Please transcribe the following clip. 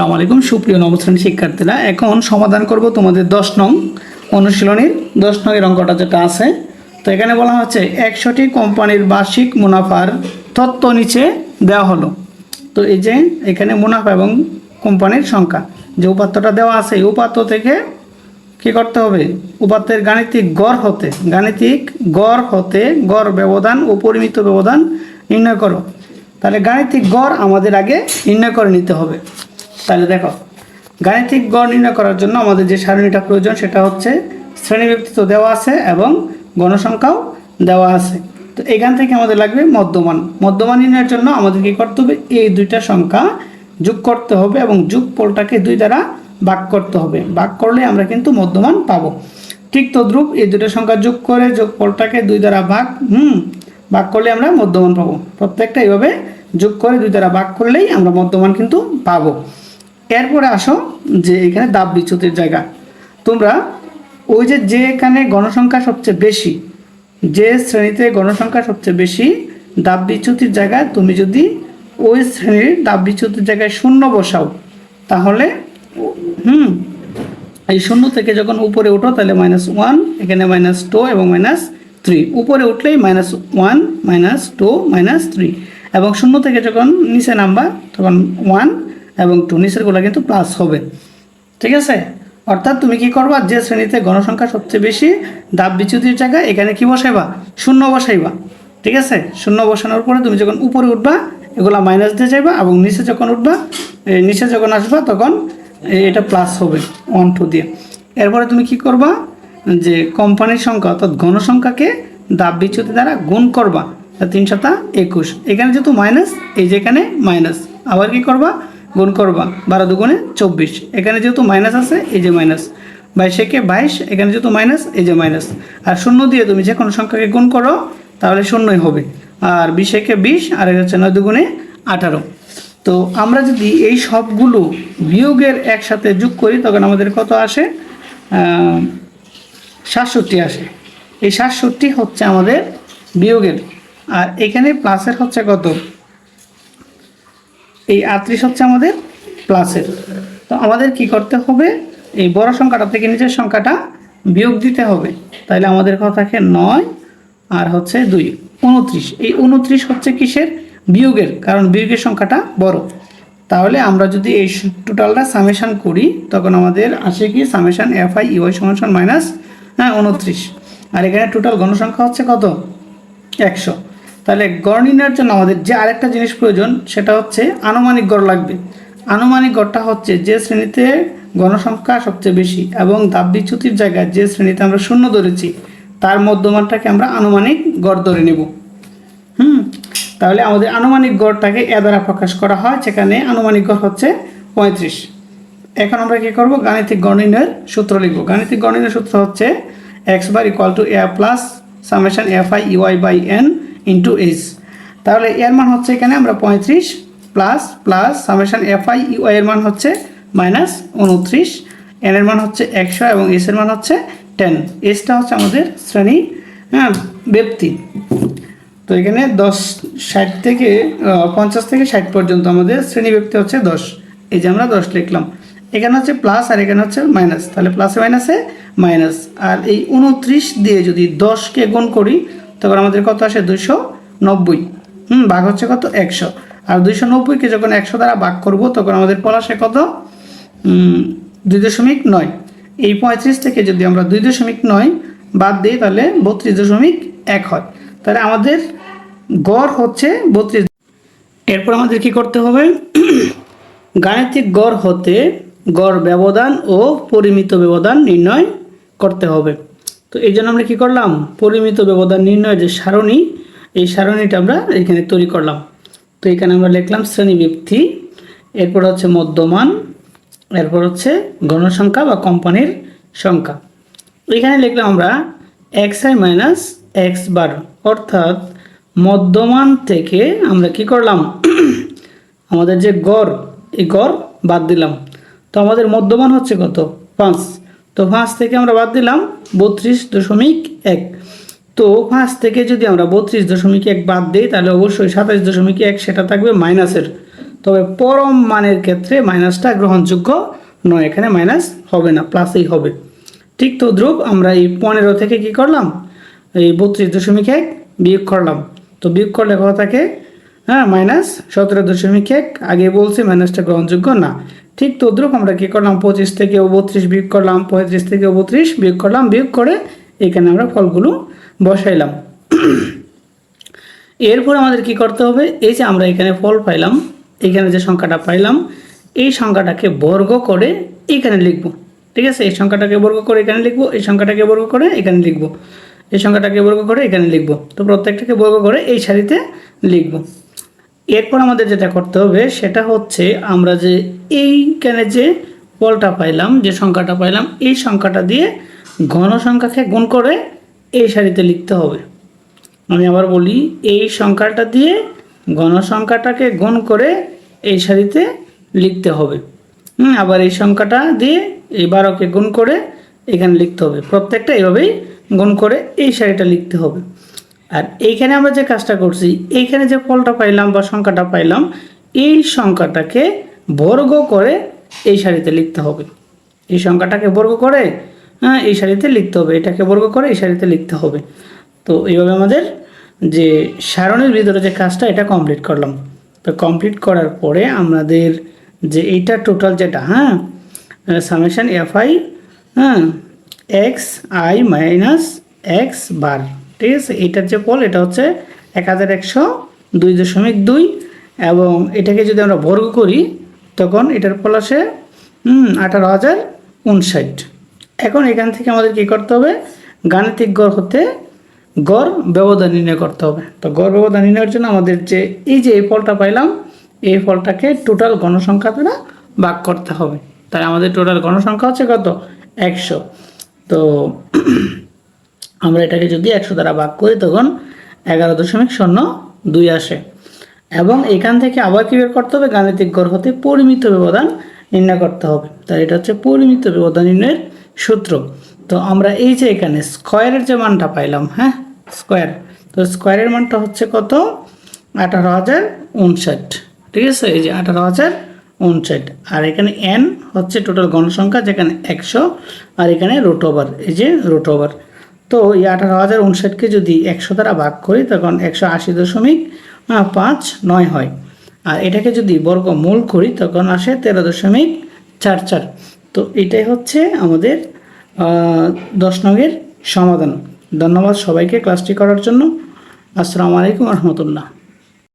আসসালামু আলাইকুম। সুপ্রিয় নবশ্রেণী শিক্ষার্থীরা, এখন সমাধান করব তোমাদের দশ নং অনুশীলনীর। দশ নং এর অঙ্কটা যেটা আছে, তো এখানে বলা হচ্ছে একশোটি কোম্পানির বার্ষিক মুনাফার তত্ত্ব নিচে দেওয়া হলো। তো এই যে এখানে মুনাফা এবং কোম্পানির সংখ্যা, যে উপাত্তটা দেওয়া আছে, এই উপাত্ত থেকে কী করতে হবে? উপাত্তের গাণিতিক গড় হতে, গাণিতিক গড় হতে গড় ব্যবধান ও পরিমিত ব্যবধান নির্ণয় করো। তাহলে গাণিতিক গড় আমাদের আগে নির্ণয় করে নিতে হবে। তাহলে দেখো, গাণিতিক গড় নির্ণয় করার জন্য আমাদের যে সারণীটা প্রয়োজন সেটা হচ্ছে শ্রেণীব্যক্তি তো দেওয়া আছে এবং গণসংখ্যাও দেওয়া আছে। তো এখান থেকে আমাদের লাগবে মধ্যমান। মধ্যমান নির্ণয়ের জন্য আমাদের কি করতে হবে? এই দুইটা সংখ্যা যোগ করতে হবে এবং যোগ পোলটাকে দুই দ্বারা ভাগ করতে হবে। ভাগ করলে আমরা কিন্তু মধ্যমান পাবো। ঠিক তদ্রূপ এই দুটো সংখ্যা যোগ করে যোগ ফলটাকে দুই দ্বারা ভাগ, হুম, ভাগ করলে আমরা মধ্যমান পাবো। প্রত্যেকটা এইভাবে যোগ করে দুই দ্বারা ভাগ করলেই আমরা মধ্যমান কিন্তু পাবো। এরপরে আসো যে এখানে দাব বিচ্যুতির জায়গা। তোমরা ওই যে যে এখানে গণসংখ্যা সবচেয়ে বেশি, যে শ্রেণীতে গণসংখ্যা সবচেয়ে বেশি দাব বিচ্যুতির জায়গায়, তুমি যদি ওই শ্রেণির দাব বিচ্যুতির জায়গায় শূন্য বসাও, তাহলে হুম, এই শূন্য থেকে যখন উপরে উঠো তাহলে মাইনাস ওয়ান এখানে মাইনাস টু এবং মাইনাস থ্রি উপরে উঠলেই minus one minus two minus three এবং শূন্য থেকে যখন নিচে নামবা, তখন ওয়ান এবং নিচেরগুলো কিন্তু প্লাস হবে। ঠিক আছে? অর্থাৎ তুমি কি করবা? যে শ্রেণীতে গণসংখ্যা সবচেয়ে বেশি দাব বিচ্যুতির জায়গায় এখানে কি বসাইবা? শূন্য বসাইবা। ঠিক আছে? শূন্য বসানোর পরে তুমি যখন উপরে উঠবা, এগুলা মাইনাস দিয়ে যাইবা এবং নিচে যখন উঠবা নিচে যখন আসবা, তখন এটা প্লাস হবে ওয়ান টু দিয়ে। এরপরে তুমি কি করবা? যে কোম্পানির সংখ্যা অর্থাৎ গণসংখ্যাকে দাব বিচ্যুতি দ্বারা গুণ করবা। তিন একুশ। এখানে যেহেতু মাইনাস এই যে এখানে মাইনাস আবার কি করবা? গুণ করবা বারো দুগুণে চব্বিশ। এখানে যেহেতু মাইনাস আছে, এই যে মাইনাস। বাইশে বাইশ, এখানে যেহেতু মাইনাস, এই যে মাইনাস। আর শূন্য দিয়ে তুমি যে কোনো সংখ্যাকে গুণ করো, তাহলে শূন্যই হবে। আর বিশে বিশ, আর হচ্ছে নয় দুগুণে আঠারো। তো আমরা যদি এই সবগুলো বিয়োগের একসাথে যোগ করি, তখন আমাদের কত আসে? সাতষট্টি আসে। এই সাতষট্টি হচ্ছে আমাদের বিয়োগের। আর এখানে প্লাসের হচ্ছে কত? এই আটত্রিশ হচ্ছে আমাদের প্লাসের তো আমাদের কি করতে হবে? এই বড় সংখ্যাটা থেকে নিচের সংখ্যাটা বিয়োগ দিতে হবে। তাহলে আমাদের কথা থাকে? নয়, আর হচ্ছে দুই, উনত্রিশ। এই উনত্রিশ হচ্ছে কিসের? বিয়োগের, কারণ বিয়োগের সংখ্যাটা বড়। তাহলে আমরা যদি এই টোটালটা সামেশান করি, তখন আমাদের আসে কি? Summation F I U I সমান মাইনাস হ্যাঁ উনত্রিশ। আর এখানে টোটাল গণসংখ্যা হচ্ছে কত? একশো। তাহলে গড় নির্ণয়ের জন্য আমাদের যে আরেকটা জিনিস প্রয়োজন, সেটা হচ্ছে আনুমানিক গড় লাগবে। আনুমানিক গড়টা হচ্ছে যে শ্রেণীতে গণসংখ্যা সবচেয়ে বেশি এবং দাব বিচ্যুতির জায়গায় যে শ্রেণীতে আমরা শূন্য ধরেছি, তার মধ্যমানটাকে আমরা আনুমানিক গড় ধরে নেব। হুম? তাহলে আমাদের আনুমানিক গড়টাকে এ দ্বারা প্রকাশ করা হয়, সেখানে আনুমানিক গড় হচ্ছে পঁয়ত্রিশ। এখন আমরা কী করব? গাণিতিক গড় নির্ণয়ের সূত্র লিখব। গাণিতিক নির্ণয়ের সূত্র হচ্ছে X bar equal to A plus summation F I U I by N into H তাহলে এর মান হচ্ছে এখানে আমরা পঁয়ত্রিশ plus plus summation F I U I এর মান হচ্ছে মাইনাস উনত্রিশ এন এর মান হচ্ছে একশো এবং এস এর মান হচ্ছে টেন এসটা হচ্ছে আমাদের শ্রেণি হ্যাঁ ব্যক্তি। তো এখানে দশ ষাট থেকে পঞ্চাশ থেকে ষাট পর্যন্ত আমাদের শ্রেণি ব্যক্তি হচ্ছে দশ। এই যে আমরা দশ লিখলাম। এখানে হচ্ছে প্লাস আর এখানে হচ্ছে মাইনাস তাহলে প্লাসে মাইনাসে মাইনাস আর এই উনত্রিশ দিয়ে যদি দশকে গুণ করি তখন আমাদের কত আসে? দুশো নব্বই। হুম, ভাগ হচ্ছে কত? একশো। আর দুইশো নব্বইকে যখন একশো দ্বারা ভাগ করব, তখন আমাদের ফল আসে কত? দুই দশমিক নয়। এই পঁয়ত্রিশ থেকে যদি আমরা দুই দশমিক নয় বাদ দিই, তাহলে বত্রিশ দশমিক এক হয়। তাহলে আমাদের গড় হচ্ছে বত্রিশ। এরপর আমাদের কি করতে হবে? গাণিতিক গড় হতে গড় ব্যবধান ও পরিমিত ব্যবধান নির্ণয় করতে হবে। তো এই জন্য আমরা কি করলাম? পরিমিত ব্যবধান নির্ণয়ের যে সারণী, এই সারণীটা আমরা এখানে তৈরি করলাম। তো এখানে আমরা লিখলাম শ্রেণি ব্যক্তি এরপর হচ্ছে মধ্যমান, এরপর হচ্ছে গণসংখ্যা বা কোম্পানির সংখ্যা। এখানে লিখলাম আমরা X I minus X bar অর্থাৎ মধ্যমান থেকে আমরা কি করলাম? আমাদের যে গড়, এই গড় বাদ দিলাম। তো আমাদের মধ্যমান হচ্ছে কত? পাঁচ। তো পাঁচ থেকে আমরা বাদ দিলাম বত্রিশ দশমিক এক। তো পাঁচ থেকে যদি আমরা বত্রিশ দশমিক এক বাদ দিই, তাহলে অবশ্যই সাতাশ দশমিক এক সেটা থাকবে মাইনাসের। তবে পরম মানের ক্ষেত্রে মাইনাসটা গ্রহণযোগ্য নয়, এখানে মাইনাস হবে না, প্লাসেই হবে। ঠিক তো ধ্রুব আমরা এই পনেরো থেকে কি করলাম? এই বত্রিশ দশমিক এক বিয়োগ করলাম। তো বিয়োগ করলে কথা থাকে? হ্যাঁ মাইনাস সতেরো দশমিক এক। আগে বলছি মাইনাসটা গ্রহণযোগ্য না। ঠিক তদ্রুপ আমরা কী করলাম? পঁচিশ থেকে বত্রিশ বিয়োগ করলাম, পঁয়ত্রিশ থেকে বত্রিশ বিয়োগ করলাম, বিয়োগ করে এখানে আমরা ফলগুলো বসাইলাম। এরপর আমাদের কি করতে হবে? এই যে আমরা এখানে ফল পাইলাম, এখানে যে সংখ্যাটা পাইলাম, এই সংখ্যাটাকে বর্গ করে এখানে লিখব। ঠিক আছে? এই সংখ্যাটাকে বর্গ করে এখানে লিখব, এই সংখ্যাটাকে বর্গ করে এখানে লিখব। এই সংখ্যাটাকে বর্গ করে এখানে লিখব। তো প্রত্যেকটাকে বর্গ করে এই সারিতে লিখব। এরপর আমাদের যেটা করতে হবে, সেটা হচ্ছে আমরা যে এইখানে যে বলটা পাইলাম, যে সংখ্যাটা পাইলাম, এই সংখ্যাটা দিয়ে ঘন সংখ্যাকে গুণ করে এই সারিতে লিখতে হবে। আমি আবার বলি, এই সংখ্যাটা দিয়ে ঘন সংখ্যাটাকে গুণ করে এই সারিতে লিখতে হবে। হুম, আবার এই সংখ্যাটা দিয়ে এই বারোকে গুণ করে এখানে লিখতে হবে। প্রত্যেকটা এইভাবেই গুণ করে এই সারিটা লিখতে হবে। আর এইখানে আমরা যে কাজটা করছি, এইখানে যে ফলটা পাইলাম বা সংখ্যাটা পাইলাম, এই সংখ্যাটাকে বর্গ করে এই সারিতে লিখতে হবে। এই সংখ্যাটাকে বর্গ করে হ্যাঁ এই সারিতে লিখতে হবে। এটাকে বর্গ করে এই সারিতে লিখতে হবে। তো এইভাবে আমাদের যে সারণের ভিতরে যে কাজটা, এটা কমপ্লিট করলাম। তো কমপ্লিট করার পরে আমাদের যে এইটা টোটাল যেটা হ্যাঁ সামেশন এফ আই হ্যাঁ X I minus X bar ঠিক আছে এটার যে ফল এটা হচ্ছে এক হাজার একশো দুই দশমিক দুই। এবং এটাকে যদি আমরা বর্গ করি, তখন এটার ফল আসে আঠারো হাজার উনষাট। এখন এখান থেকে আমাদের কি করতে হবে? গাণিতিক গড় হতে গড় ব্যবধান নির্ণয় করতে হবে। তো গড় ব্যবধান নির্ণয়ের জন্য আমাদের যে, এই যে এই ফলটা পাইলাম, এই ফলটাকে টোটাল গণসংখ্যা দ্বারা ভাগ করতে হবে। তাই আমাদের টোটাল গণসংখ্যা হচ্ছে কত? একশো। তো আমরা এটাকে যদি একশো দ্বারা ভাগ করি, তখন এগারো দশমিক শূন্য দুই আসে। এবং এখান থেকে আবার কী বের করতে হবে? গাণিতিক গড় হতে পরিমিত ব্যবধান নির্ণয় করতে হবে। তাই এটা হচ্ছে পরিমিত ব্যবধান নির্ণয়ের সূত্র। তো আমরা এই যে এখানে স্কোয়ারের যে মানটা পাইলাম হ্যাঁ? স্কোয়ার। তো স্কোয়ারের মানটা হচ্ছে কত? আঠারো হাজার উনষাট। ঠিক আছে? এই যে আঠারো হাজার উনষাট। আর এখানে এন হচ্ছে টোটাল গণসংখ্যা যেখানে একশো, আর এখানে রুট ওভার এই যে রুট ওভার তো এই আঠারো হাজার উনষাটকে যদি একশো দ্বারা ভাগ করি, তখন একশো আশি দশমিক পাঁচ নয় হয়। আর এটাকে যদি বর্গ মূল করি, তখন আসে তেরো দশমিক চার চার। তো এটাই হচ্ছে আমাদের দশ নগের সমাধান। ধন্যবাদ সবাইকে ক্লাসটি করার জন্য। আসসালামু আলাইকুম রহমতুল্লাহ।